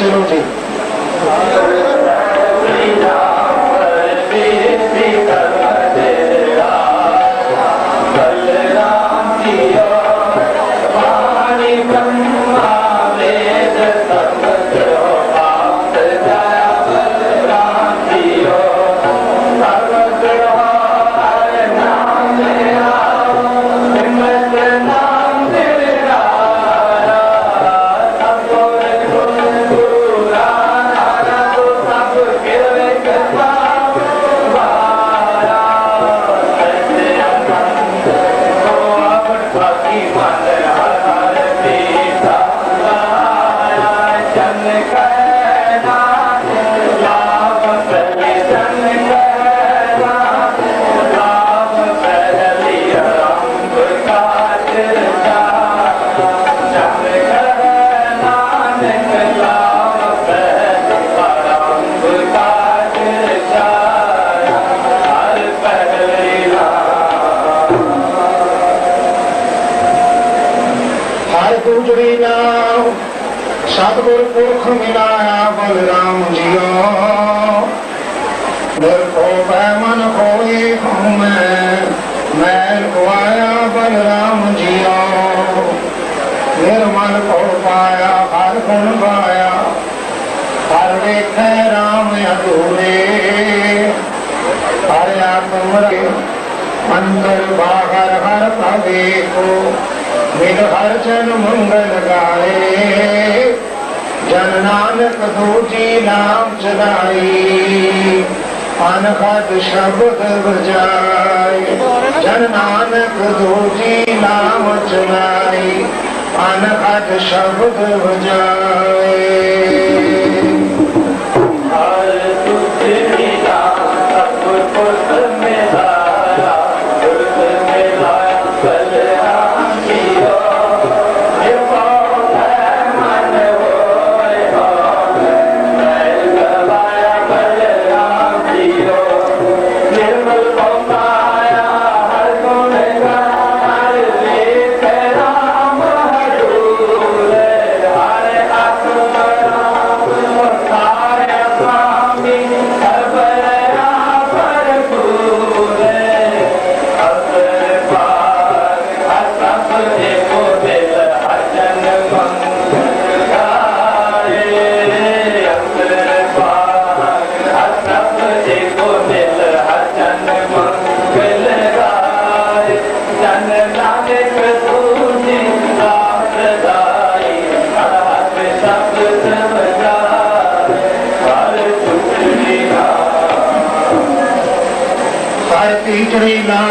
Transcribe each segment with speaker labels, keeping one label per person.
Speaker 1: چلو ٺيڪ ਕੇ ਗੁਜਰੀ ਨਾਮ। ਸਤਿਗੁਰ ਪੁਰਖ ਮਿਲਾਇਆ ਬਲਰਾਮ ਜੀਓ। ਨਿਰਭਉ ਪੈ ਮਨ ਹੋਏ ਹਉਮੈ ਮੈਂ ਖਵਾਇਆ ਬਲਰਾਮ ਜੀਓ। ਨਿਰਮਲ ਕੋ ਪਾਇਆ, ਹਰ ਗੁਣ ਪਾਇਆ ਹਰ ਵੇਖੈ ਰਾਮ ਅਧੂਰੇ। ਹਰ ਆਤਮ ਰੇ ਅੰਦਰ ਬਾਹਰ ਹਰ ਭਾਵੇ ਕੋ ਮਿਲ ਹਰ ਜਨ ਮੰਗਲ ਗਾਏ ਜਨ ਨਾਨਕ ਦੂਜੀ ਨਾਮ ਚਲਾਈ। ਅਨਹਦ ਸ਼ਬਦ ਵਜਾਏ। ਜਨ ਨਾਨਕ ਦੂਜੀ ਨਾਮ ਚਲਾਈ। ਅਨਹਦ ਸ਼ਬਦ ਵਜਾਏ।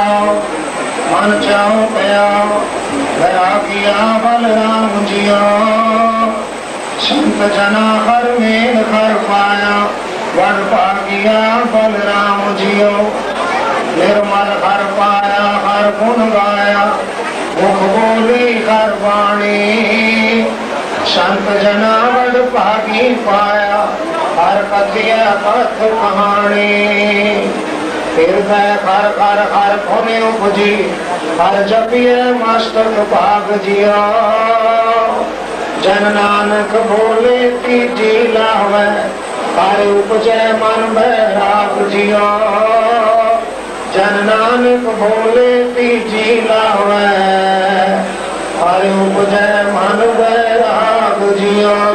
Speaker 1: ਤੀਜੜੀ ਮਨ ਚਾਉ ਪਿਆ, ਦਇਆ ਕੀਆ ਬਲਰਾਮ ਜੀਓ। ਸੰਤ ਜਨਾ ਹਰ ਮੇਲ ਹਰ ਪਾਇਆ ਵਰ ਭਾਗਿਆ ਬਲਰਾਮ ਜੀਓ। ਨਿਰਮਲ ਹਰ ਪਾਇਆ, ਹਰ ਗੁਣ ਗਾਇਆ, ਮੁਖ ਬੋਲੀ ਹਰ ਬਾਣੀ। ਸੰਤ ਜਨਾ ਵਡ ਭਾਗੀ ਪਾਇਆ, ਹਰ ਕਥਿਆ ਕਥ ਕਹਾਣੀ। ਹਿਰਦੈ ਹਰ ਹਰ ਹਰ ਕੋਨੇ ਉਪਜੀ ਹਰ ਜਪੀਏ ਮਾਸਟਰ ਭਾਗ ਜਿਆ। ਜਨ ਨਾਨਕ ਬੋਲੇ ਤੀ ਤੀਜੀ ਲਾਵੇ ਹਰ ਉਪਜੈ ਮਨ ਮੈਂ ਰਾਗ ਜਿਆ। ਜਨ ਨਾਨਕ ਬੋਲੇ ਤੀਜੀ ਲਾਵੇ ਹਰ ਉਪਜੈ ਮਨ ਮੈਂ ਰਾਗ ਜਿਆ।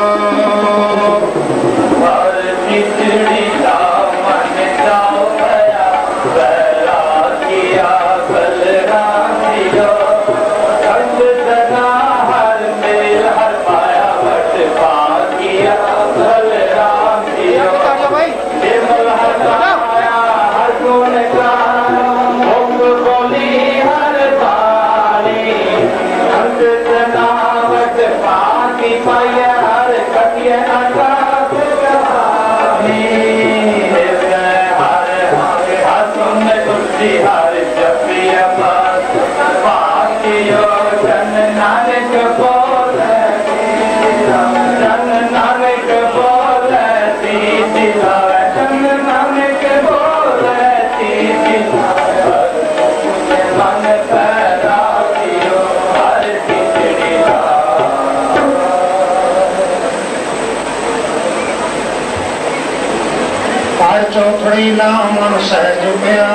Speaker 2: ਹਰ
Speaker 3: ਚੌਥੜੀ ਨਾ ਮਨ ਸਹਿਜ ਪਿਆ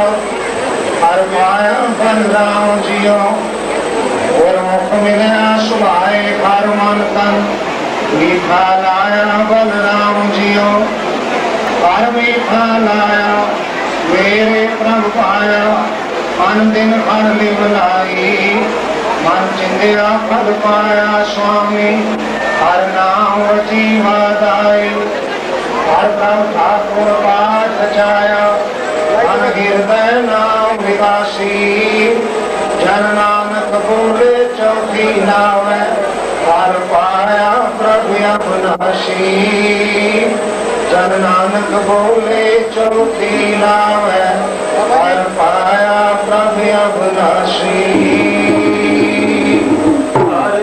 Speaker 3: ਹਰ ਪਾਇਆ ਬਨ ਰਾਮ ਜੀਓ। ਗੁਰਮੁਖ ਮਿਲਿਆ ਸੁਭਾਏ ਹਰ ਮਨ ਤਨ, ਮੀਠਾ ਲਾਇਆ ਬਨ ਰਾਮ ਜੀਓ। ਹਰ ਮੀਠਾ ਲਾਇਆ, ਮੇਰੇ ਪ੍ਰਭ ਪਾਇਆ, ਮਨ ਦਿਨ ਹਰ ਲਿਵ ਲਾਈ। ਮਨ ਚਿੰਦਿਆ ਫਲ ਪਾਇਆ ਸੁਆਮੀ, ਹਰ ਨਾਮ ਵਜੀ ਵਾਦਾਈ हरदम ठाकुर पाठ रचाया मन हृदय नाम विकासी जन नानक बोले चौथी नाव हर पाया प्रभु अबनासी जन नानक बोले चौथी नाव हर पाया प्रभु अबनासी हर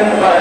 Speaker 3: in the